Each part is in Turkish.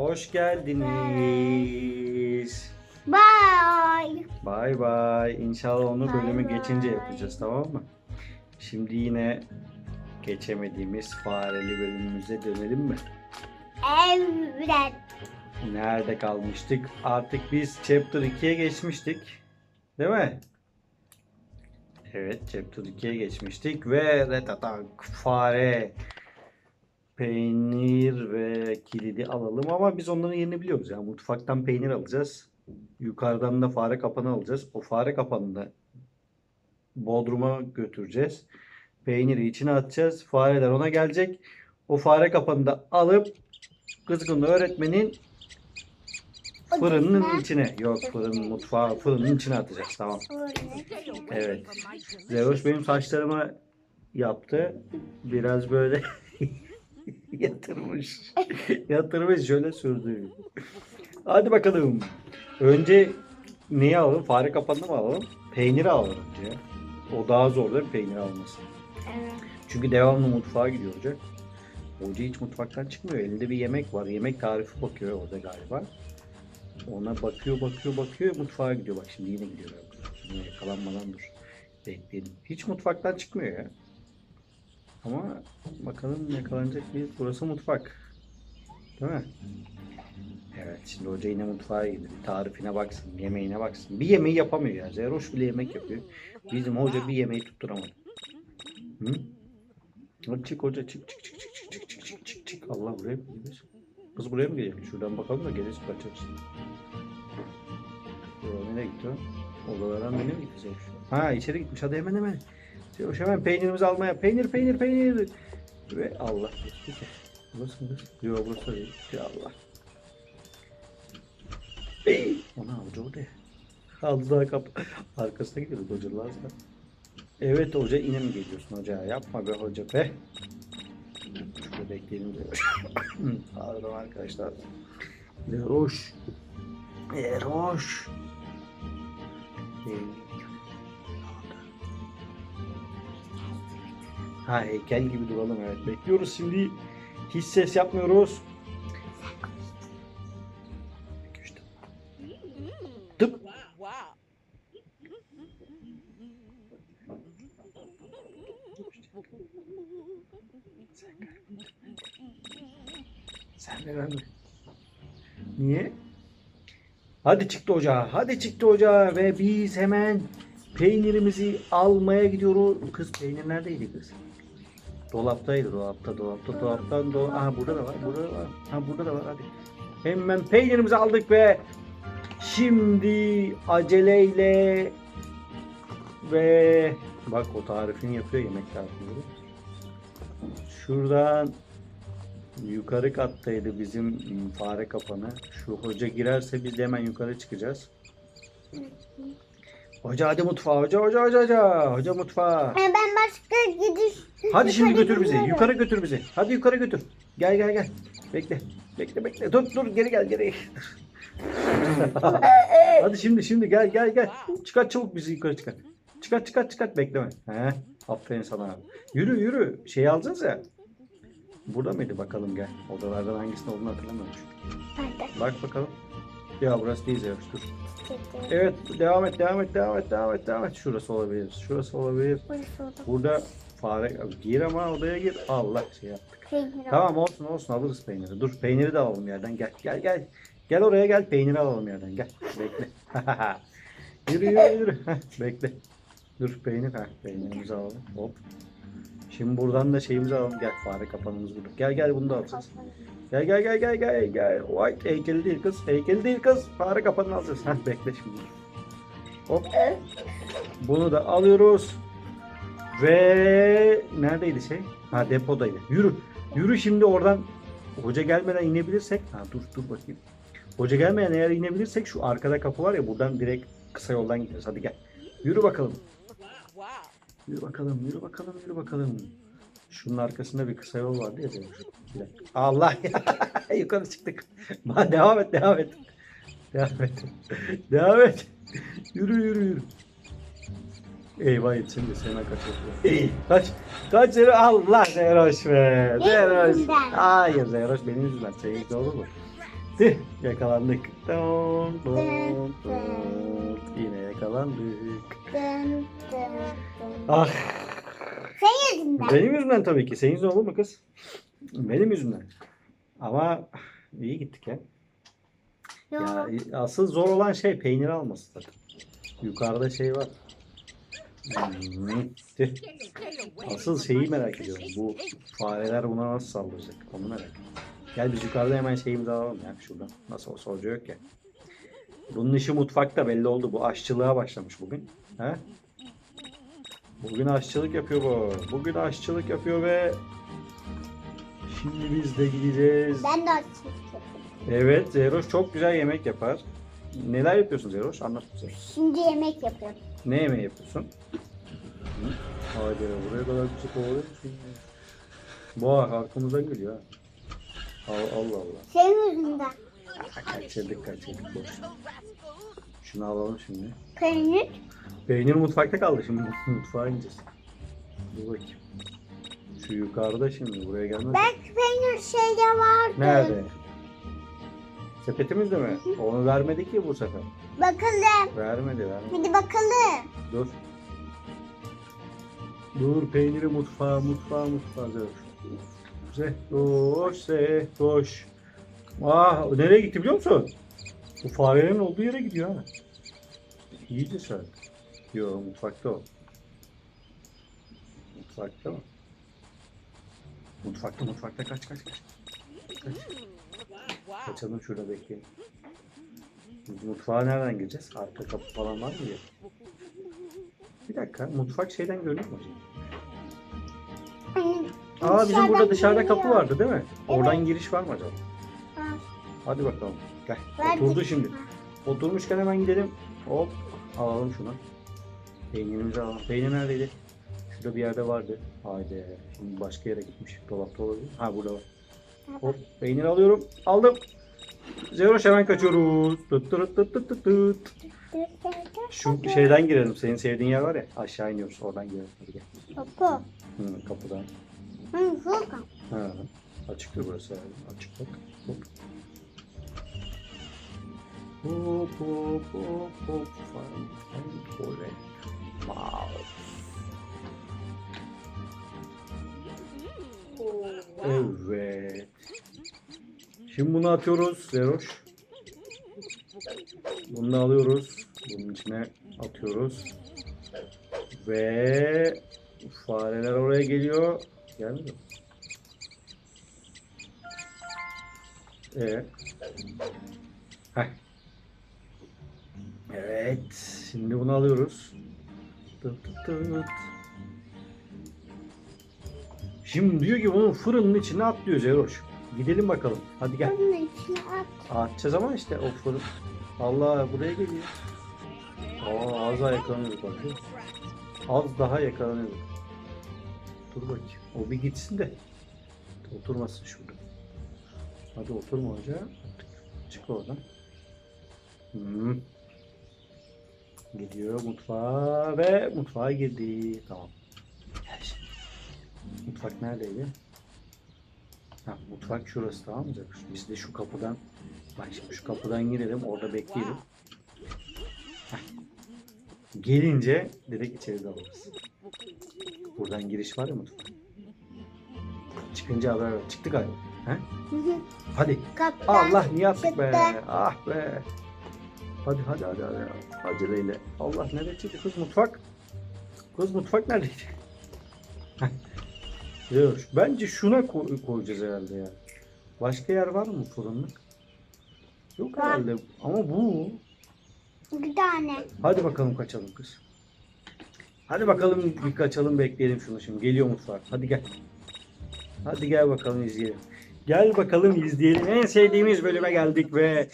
Hoş geldiniz. Bye. Bay bay. İnşallah onu Bay bölümü bay. geçince yapacağız tamam mı? Şimdi yine geçemediğimiz fareli bölümümüze dönelim mi? Evet. Nerede kalmıştık? Artık biz Chapter 2'ye geçmiştik. Değil mi? Evet Chapter 2'ye geçmiştik ve retatak fare peynir ve kilidi alalım ama biz onların yerini biliyoruz ya. Mutfaktan peynir alacağız. Yukarıdan da fare kapanı alacağız. O fare kapanını da Bodrum'a götüreceğiz. Peyniri içine atacağız. Fareler ona gelecek. O fare kapanını da alıp kızgın öğretmenin Fırının içine. Yok fırın mutfağı fırının içine atacağız. Tamam. Evet. Zeus benim saçlarımı yaptı. Biraz böyle yatırmış. yatırmış şöyle sürdü. Hadi bakalım. Önce neyi alalım? Fare kapanını mı alalım? Peyniri alalım önce. O daha zor değil mi peynir alması? Evet. Çünkü devamlı mutfağa gidiyor hoca. Hoca hiç mutfaktan çıkmıyor. Elinde bir yemek var. Yemek tarifi bakıyor orada galiba. Ona bakıyor, bakıyor, bakıyor. Mutfağa gidiyor. Bak şimdi yine gidiyor. Şimdi yakalanmadan dur. Bekleyelim. Hiç mutfaktan çıkmıyor ya. Ama bakalım yakalanacak mıyız? Burası mutfak. Değil mi? Evet şimdi hoca yine mutfağa. Bir tarifine baksın, yemeğine baksın. Bir yemeği yapamıyor ya. Zeroş bile yemek yapıyor. Bizim hoca bir yemeği tutturamadı. Hı? Çık hoca çık çık çık çık çık çık çık çık çık. Allah buraya mı gidiyorsun? Kız buraya mı gelecek? Şuradan bakalım da gelirse kaçarız. Buraya nereye gitti o? Odalardan beni mi gidecek? Ha içeri gitmiş. Hadi hemen hemen. Hoş hemen peynirimizi almaya. Peynir peynir peynir. Ve Allah. Burası mı? Yok burası değil. Ya Allah. Ey! Ona hoca orada. Aldı daha kapı. Arkasına gidiyoruz hocalar da. Evet hoca yine mi geliyorsun hoca? Yapma be hoca be. Şurada bekleyelim de. Pardon arkadaşlar. Leroş. Leroş. Ee, Ha heykel gibi duralım evet. Bekliyoruz şimdi. Hiç ses yapmıyoruz. Tıp. Sen de ben de. Niye? Hadi çıktı ocağa. Hadi çıktı ocağa ve biz hemen peynirimizi almaya gidiyoruz. Kız peynir neredeydi kız? Dolaptaydı dolapta dolapta dolaptan do Aha burada da var burada da var. Ha burada da var hadi. Hemen peynirimizi aldık ve şimdi aceleyle ve bak o tarifini yapıyor yemek tarifini. Şuradan yukarı kattaydı bizim fare kapanı. Şu hoca girerse biz de hemen yukarı çıkacağız. Hoca hadi mutfağa. Hoca hoca hoca hoca. Hoca mutfağa. Ben başka gidiş. Hadi şimdi götür bizi. gidiyorum. Yukarı götür bizi. Hadi yukarı götür. Gel gel gel. Bekle. Bekle bekle. Dur dur geri gel geri. Hadi şimdi şimdi gel gel gel. Çıkart çabuk bizi yukarı çıkart. Çıkart çıkart çıkart bekleme. He. Aferin sana. Yürü yürü. Şey alacağız ya. Burada mıydı bakalım gel. Odalardan hangisinde olduğunu hatırlamıyorum. çünkü. Bak bakalım. Ya burası değil Zeus dur. Evet devam et devam et devam et devam et devam et. Şurası olabilir. Şurası olabilir. Burada fare gir ama odaya gir. Allah şey yaptık. Tamam olsun olsun alırız peyniri. Dur peyniri de alalım yerden. Gel gel gel. Gel oraya gel peyniri alalım yerden. Gel. Bekle. yürü yürü yürü. Bekle. Dur peynir. Heh, peynirimizi alalım. Hop. Şimdi buradan da şeyimizi alalım. Gel fare kapanımız burada. Gel gel bunu da alacağız. Gel gel gel gel gel gel. Vay heykeli değil kız. Heykeli değil kız. Fare kapanını alacağız. Heh, bekle şimdi. Hop. Bunu da alıyoruz. Ve neredeydi şey? Ha depodaydı. Yürü. Yürü şimdi oradan hoca gelmeden inebilirsek. Ha dur dur bakayım. Hoca gelmeden eğer inebilirsek şu arkada kapı var ya buradan direkt kısa yoldan gideriz. Hadi gel. Yürü bakalım. Yürü bakalım, yürü bakalım, yürü bakalım. Şunun arkasında bir kısa yol vardı ya. Bir. Allah ya. Yukarı çıktık. Devam et, devam et. Devam et. devam et. Yürü, yürü, yürü. Eyvah yetişin de Sena kaçıyor. Kaç. Kaç Zero. Allah Zeroş be. Zeroş. Hayır Zeroş benim yüzümden. Senin yüzünden olur mu? Tüh, yakalandık. Dın, dın, dın. Yine yakalandık. Ah Senin yüzünden. benim yüzümden tabii ki. Senin yüzünden olur mu kız? Benim yüzümden. Ama iyi gittik ya. Ya asıl zor olan şey peynir alması zaten. Yukarıda şey var. Asıl şeyi merak ediyorum. Bu fareler buna nasıl saldıracak? Onu merak ediyorum. Gel biz yukarıda hemen şeyimizi alalım ya şuradan. Nasıl olsa hoca yok ya. Bunun işi mutfakta belli oldu. Bu aşçılığa başlamış bugün. He? Bugün aşçılık yapıyor bu. Bugün aşçılık yapıyor ve şimdi biz de gideceğiz. Ben de yapıyorum. Evet Zeroş çok güzel yemek yapar. Neler yapıyorsun Zeroş? Anlat bize. Şimdi yemek yapıyorum. Ne yemeği yapıyorsun? Hı? Haydi buraya kadar bir kovalıyor musun? Boğa arkamızdan geliyor ha. Allah Allah. Allah. Senin yüzünden. Kaçırdık kaçırdık. Boş. Şunu alalım şimdi. Peynir. Peynir mutfakta kaldı şimdi. Mutfağa ineceğiz. Dur bakayım. Şu yukarıda şimdi buraya gelmez. Belki peynir şeyde vardı. Nerede? Sepetimizde mi? Onu vermedi ki bu sefer. Bakalım. Vermedi vermedi. Hadi bakalım. Dur. Dur peyniri mutfağa mutfağa mutfağa dur. Zehdoş zehdoş. Ah nereye gitti biliyor musun? Bu farelerin olduğu yere gidiyor ha. İyi cesaret. Yok mutfakta o. Mutfakta mı? Mutfakta mutfakta kaç kaç kaç. Kaç. Kaçalım şurada bekleyelim. Biz mutfağa nereden gireceğiz? Arka kapı falan var mı diye. Bir dakika mutfak şeyden görünüyor mu acaba? Aa bizim burada dışarıda kapı vardı değil mi? Oradan giriş var mı acaba? Ha. Hadi bakalım. Gel. Ver Oturdu şimdi. Oturmuşken hemen gidelim. Hop. Alalım şunu. Peynirimizi alalım. Peynir neredeydi? Şurada bir yerde vardı. Haydi. Şimdi başka yere gitmiş. Dolapta olabilir. Ha burada var. Hop. Peynir alıyorum. Aldım. Zeroş hemen kaçıyoruz. Tut tut tut tut tut tut. Şu şeyden girelim. Senin sevdiğin yer var ya. Aşağı iniyoruz. Oradan girelim. Hadi gel. Kapı. Hı, kapıdan. Hı, Furkan. Ha, açıktır burası. Açık bak. Hop. Hop hop hop hop. Fine, fine, oley. Wow. Evet. Şimdi bunu atıyoruz Zeroş. Bunu alıyoruz. Bunun içine atıyoruz. Ve fareler oraya geliyor. Gelmiyor. Evet. Heh. Evet. Şimdi bunu alıyoruz. Tıt tıt tıt. Şimdi diyor ki bunun fırının içine at diyor Zeroş. Gidelim bakalım. Hadi gel. Bunun içine at. Atacağız ama işte o fırın. Allah buraya geliyor. Aa az daha yakalanıyoruz bak. Az daha yakalanıyoruz. Dur bakayım. O bir gitsin de. Oturmasın şurada. Hadi oturma hoca. Çık oradan. Hmm. Gidiyor mutfağa ve mutfağa girdi. Tamam. Gel şimdi. Mutfak neredeydi? Ha, mutfak şurası tamam mı? Biz de şu kapıdan Bak şimdi şu kapıdan girelim orada bekleyelim. Heh. Gelince direkt içeri dalırız. Buradan giriş var ya mutfağa. Çıkınca haber ver. Çıktı galiba. He? Hı hı. Hadi. Kaptan. Allah niye yaptık be? Ah be. Hadi hadi hadi hadi. Aceleyle. Allah çıktı kız mutfak? Kız mutfak neredeydi? Yok, bence şuna koy- koyacağız herhalde ya. Başka yer var mı fırınlık? Yok Var. herhalde ama bu. Bir tane. Hadi bakalım kaçalım kız. Hadi bakalım bir kaçalım bekleyelim şunu şimdi. Geliyor mutfağa. Hadi gel. Hadi gel bakalım izleyelim. Gel bakalım izleyelim. En sevdiğimiz bölüme geldik ve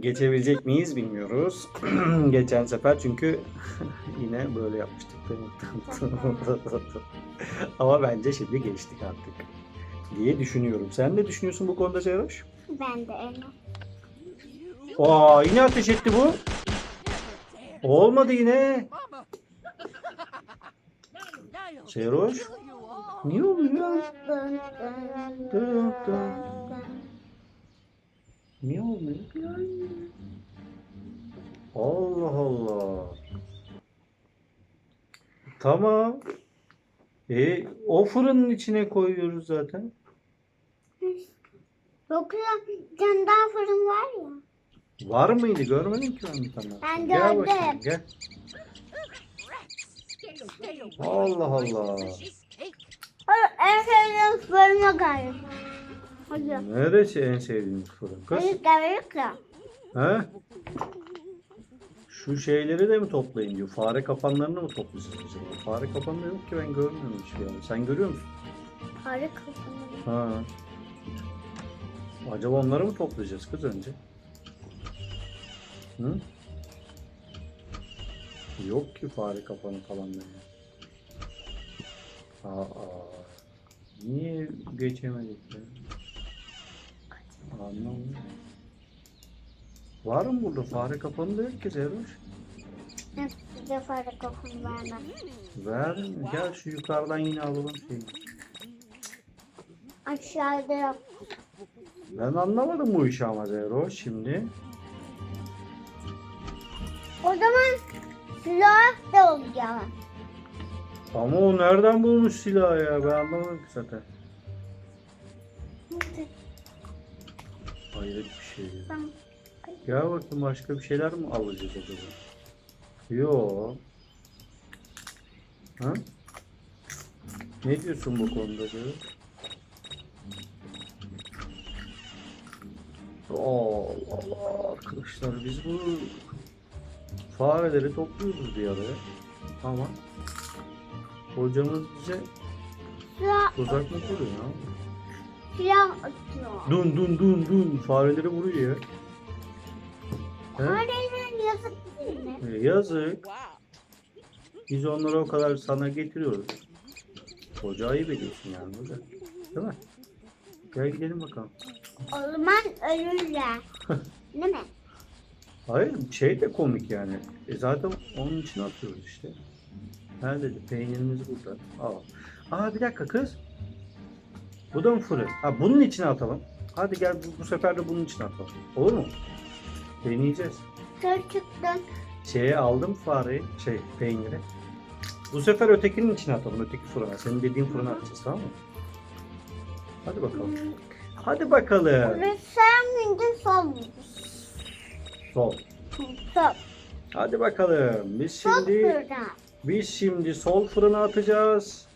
geçebilecek miyiz bilmiyoruz. Geçen sefer çünkü yine böyle yapmıştık. Ama bence şimdi geçtik artık diye düşünüyorum. Sen ne düşünüyorsun bu konuda Zeroş? Ben de öyle. Aa yine ateş etti bu. Olmadı yine. Zeroş. Niye oluyor? Dön dön. Niye oluyor? Allah Allah. Tamam. E, o fırının içine koyuyoruz zaten. Dokuyan can daha fırın var ya. Var mıydı? Görmedim ki ben tamam. Ben gördüm. Bakayım gel. Allah Allah. En sevdiğim fırına geldim. Hadi. Neresi en sevdiğiniz fırın? Kız. Geldik ya. He? Şu şeyleri de mi toplayın diyor. Fare kapanlarını mı acaba? Fare kapanı yok ki ben görmüyorum hiçbir yerde. Sen görüyor musun? Harika. Ha. Acaba onları mı toplayacağız kız önce? Hı? Yok ki fare kapanı falan böyle. Aa, niye geçemedik ya? Anlamadım. Var mı burada fare kapanı da yok ki Zerroş? Size harika fırın vermem. Ver mi? Gel şu yukarıdan yine alalım şeyi. Aşağıda yok. Ben anlamadım bu işi ama Zerroş şimdi. O zaman silah da olacak. Ama o nereden bulmuş silahı ya? Ben anlamadım ki zaten. Hayret bir şey. ya. Gel bakayım başka bir şeyler mi alacağız acaba? Yo. Ha? Ne diyorsun bu konuda diyor? Allah Allah arkadaşlar biz bu fareleri topluyoruz bir araya. Ama hocamız bize Silah, tuzak mı kuruyor ya? silah atıyor. Dun dun dun dun fareleri vuruyor ya. He? Fareler yazık değil mi? E, Yazık. Biz onları o kadar sana getiriyoruz. Hoca ayıp ediyorsun yani hoca. Değil mi? Gel gidelim bakalım. O zaman ölürler. değil mi? Hayır şey de komik yani. E zaten onun için atıyoruz işte. Neredeydi? Peynirimiz burada. Al. Aa bir dakika kız. Bu da mı fırın? Ha bunun içine atalım. Hadi gel bu, bu sefer de bunun içine atalım. Olur mu? Deneyeceğiz. Kör çıktın. Şeye aldım fareyi, şey peyniri. Bu sefer ötekinin içine atalım, öteki fırına. Senin dediğin fırına atacağız tamam mı? Hadi bakalım. Hadi bakalım. Ve sen miydin sol? Sol. Sol. Hadi bakalım. Biz Sol şimdi fırına. Biz şimdi sol fırına atacağız.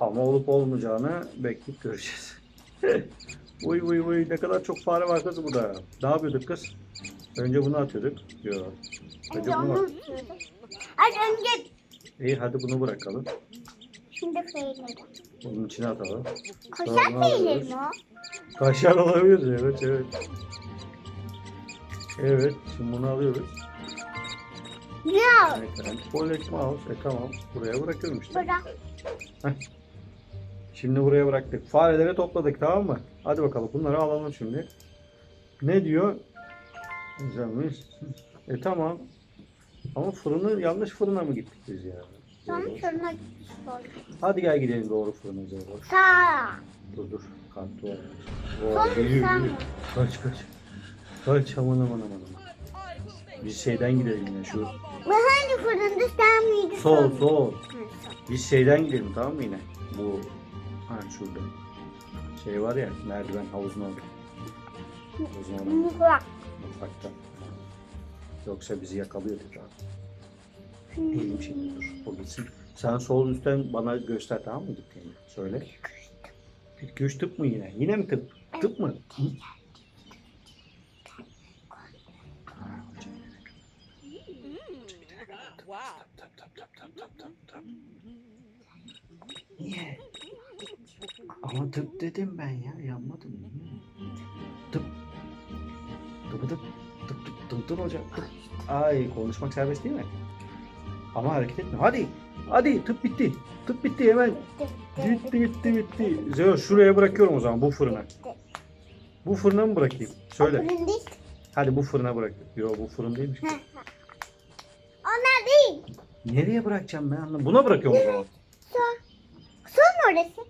Ama olup olmayacağını bekleyip göreceğiz. uy uy uy ne kadar çok fare var kız burada. Ne yapıyorduk kız? Önce bunu atıyorduk. Yok. Önce bunu at. Hadi önce İyi hadi bunu bırakalım. şimdi peyniri. Bunun içine atalım. Koşan Tamam, peynir alıyoruz. mi o? Kaşar alabiliriz evet evet. Evet şimdi bunu alıyoruz. Ya Evet, Polet mouse. E tamam buraya bırakıyorum işte. bırak. Şimdi buraya bıraktık. Fareleri topladık tamam mı? Hadi bakalım bunları alalım şimdi. Ne diyor? Güzelmiş. E tamam. Ama fırını yanlış fırına mı gittik biz ya? Sonra şuna gitmiş olduk. Hadi gel gidelim doğru fırına Zeyro. Sağ. Dur dur. Kartı var. Oo, geliyor, sen geliyor. Kaç kaç. Kaç aman aman aman aman. Biz şeyden gidelim yine şu. Bu hangi fırında sen miydin? Sol sol. Biz şeyden gidelim tamam mı yine? Bu ha şurada. Şey var ya merdiven havuzun orada. Havuzun orada. Mutfak. Mutfakta. Yoksa bizi yakalıyor tekrar. Elim şimdi dur. O gitsin. Sen sol üstten bana göster tamam mı gittiğini? Söyle. Tıp mı yine? Yine mi tıp? Tıp mı? Hı? Tap, tap, tap, tap, tap, tap, tap. Niye? Ama tıp dedim ben ya. Yanmadım. Tıp. Tıp tıp. Tıp tıp tıp tıp hocam. Tıp. Ay konuşmak serbest değil mi? Ama hareket etme. Hadi. Hadi tıp bitti. Tıp bitti hemen. Bitti bitti bitti. Zeo şuraya bırakıyorum o zaman bu fırına. Bu fırına mı bırakayım? Söyle. Hadi bu fırına bırak. Yo bu fırın değilmiş. Nereye bırakacağım ben anlamadım. Buna bırakıyorum o zaman. Sol. Sol mu orası?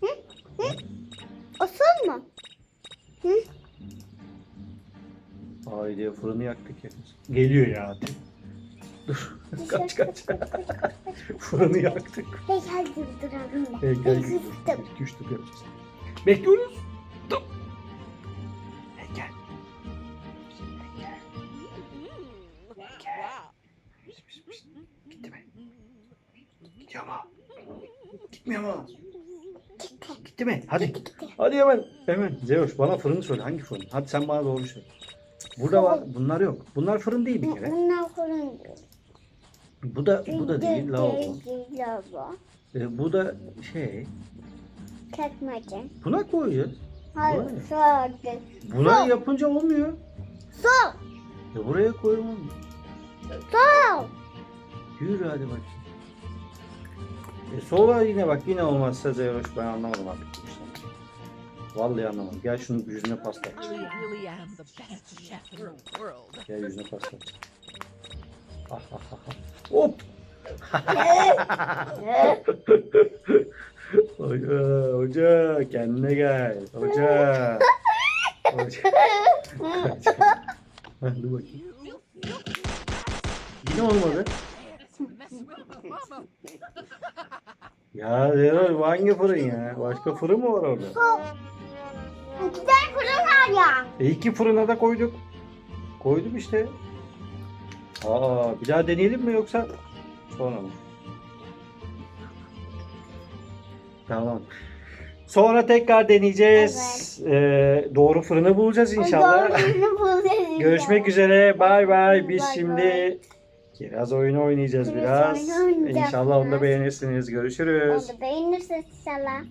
Hı? Hı? O sol mu? Hı? Haydi fırını yaktık ya. Geliyor ya. Dur. kaç kaç. Fırını yaktık. Heykel gibi duralım da. Heykel gibi. tur yapacağız. Bekliyoruz. Mu? Gitmiyor mu? Gitti mi? Hadi. Hadi hemen. Hemen. Zeus bana fırını söyle. Hangi fırın? Hadi sen bana doğru söyle. Burada var. Bunlar yok. Bunlar fırın değil bir kere. Bunlar fırın. Bu da bu da değil. Lavabo. Değil, lavabo. E, bu da şey. Çekmece. Buna koyacağız. Hayır, Vay. sade. Buna Sol. yapınca olmuyor. Sol. Ya buraya koyalım. Sol. Yürü hadi bakayım. E sonra yine bak yine olmazsa Zeroş ben anlamadım artık. Vallahi anlamadım. Gel şunun yüzüne pasta. Gel yüzüne pasta. Ah ah ah. ah. Hop. hoca, hoca kendine gel. Hoca. Hoca. Ha, Dur bakayım. Yine olmadı. Ya Zeroş bu hangi fırın ya? Başka fırın mı var orada? İki tane fırın var ya. E iki fırına da koyduk. Koydum işte. Aa, bir daha deneyelim mi yoksa sonra mı? Tamam. Sonra tekrar deneyeceğiz. Ee, doğru fırını bulacağız inşallah. Doğrusunu bulacağız Görüşmek üzere. Bay bay. Biz Bay bay. Şimdi biraz oyun oynayacağız Biraz biraz. oyun oynayacağız İnşallah onu da biraz. beğenirsiniz. Görüşürüz. Onu da beğenirsiniz inşallah.